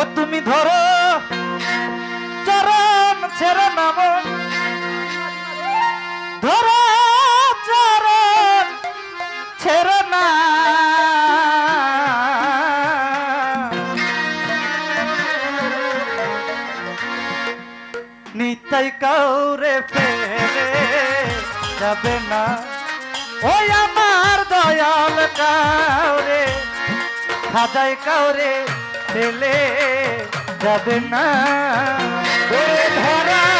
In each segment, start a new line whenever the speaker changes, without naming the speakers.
ও তুমি ধরো। চরণ ছেড়ে নাম। ধরো চরণ ছেড়ে না। নিতাই কাউরে ফেরে যাবে না। ওই আমার দয়াল কাউরে খাজাই কাউরে ফেলে যাবে না। ধরা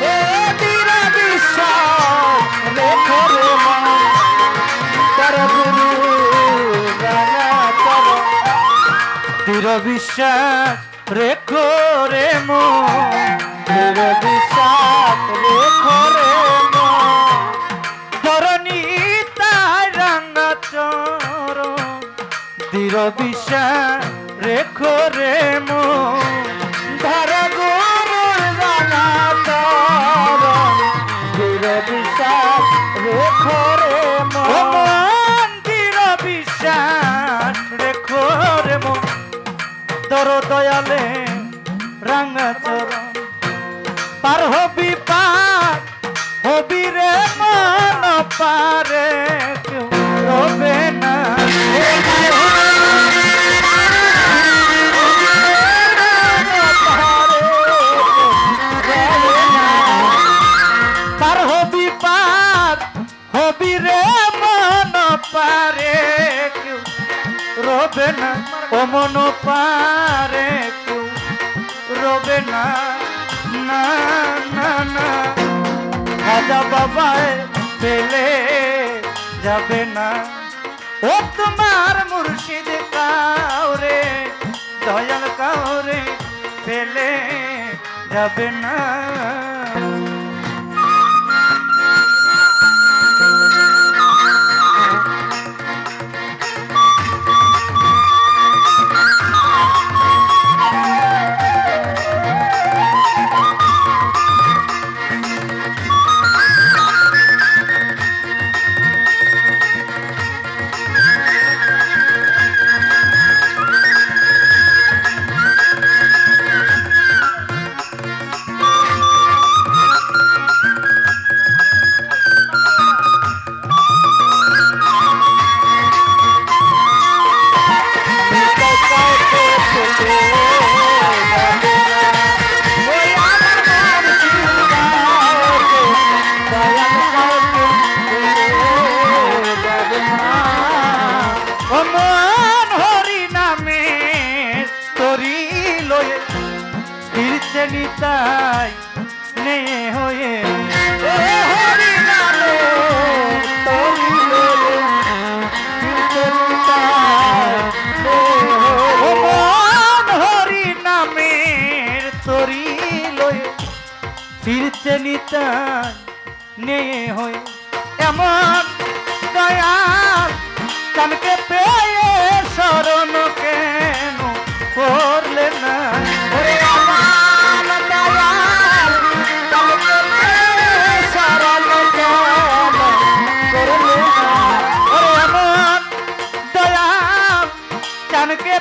বিশ্বাস রেখো রে মো বিশ্বাস রেখো রে মো ধরণী তাই রাঙা চরণ। দৃঢ় বিশ্বাস রেখো রে মন। চরণ পার হবি পার, হবি রে মন পারে কেউ না। পার হবি পার, হবি রে মন পারে কেউ রবে না। ও মন পারে রবে না না না না। খাজা বাবায় পেলে যাবে না। ও তোমার মুর্শিদ কাউরে, দয়াল কাউরে পেলে যাবে না। লয়ে ফিরছে নিতাই নে হয়ে ফিরছে নিতাই নে হয়ে। এমন দয়াল কানকে পেয়ে শরণ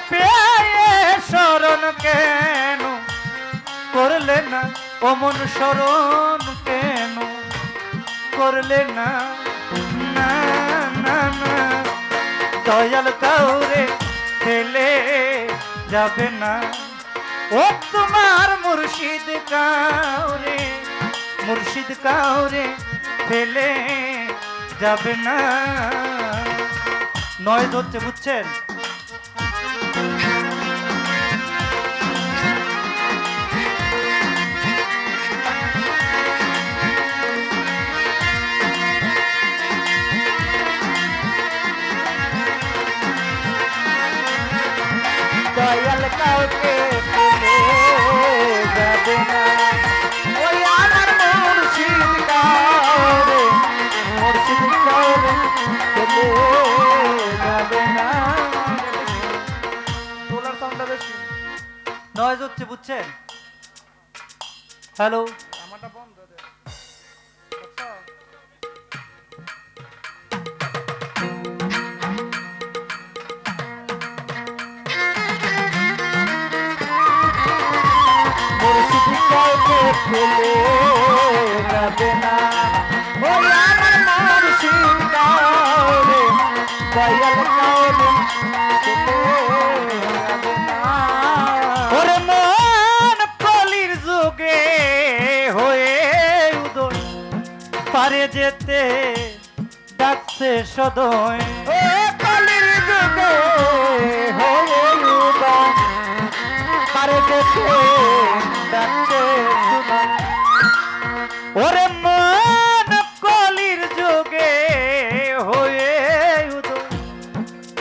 পেয়ে শরণ কেন? করলে না, অমন শরণ কেন? করলে না না না না। দয়াল কাউরে ফেলে যাবে না। ও তোমার মুর্শিদ কাউরে মুর্শিদ কাউরে ফেলে যাবে না। নয় ধরছে বুঝছেন? বুঝছেন হ্যালো
আমারটা
যেতে ডাকছে সদয়। ও কলির যুগে হয়ে উদয় পারে ওরে মন কলির যুগে হয়ে উদয়।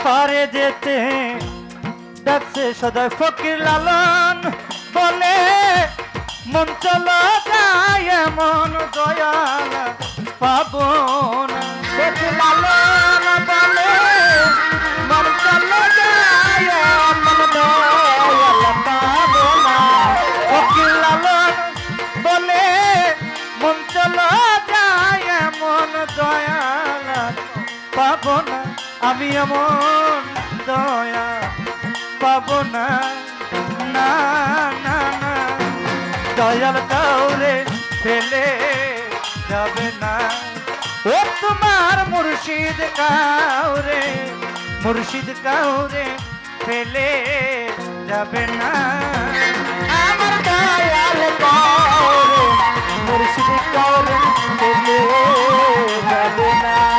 পারে যেতে ডাকছে সদয়। ফকির লালন বলে, মন চলো যায় মন দয়াল। পাবো না লালন বলে বলে মন দয়াল আমি এমন দয়া পাবো না না না না, দয়াল মুর্শিদ কাউরে মুর্শিদ কাউরে ফেলে যাবে না। আমার দয়াল কাউরে, মুর্শিদ কাউরে ফেলে যাবে না।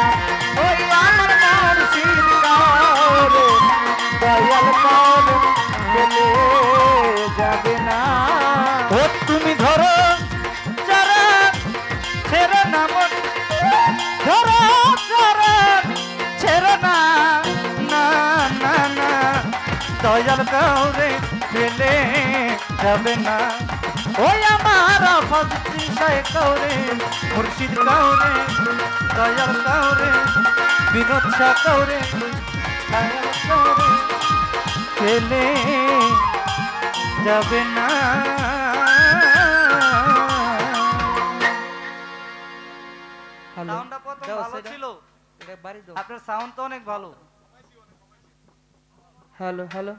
কাউরে ফেলে যাবে না। ওই আমার শাহ কাউরে মুর্শিদ কাউরে দয়াল কাউরে বিনোদ শাহ ফেলে যাবে না। সাউন্ডটা প্রথম ভালো ছিল।
বাড়ি দাও।
আপনার সাউন্ড তো অনেক ভালো।
Hello hello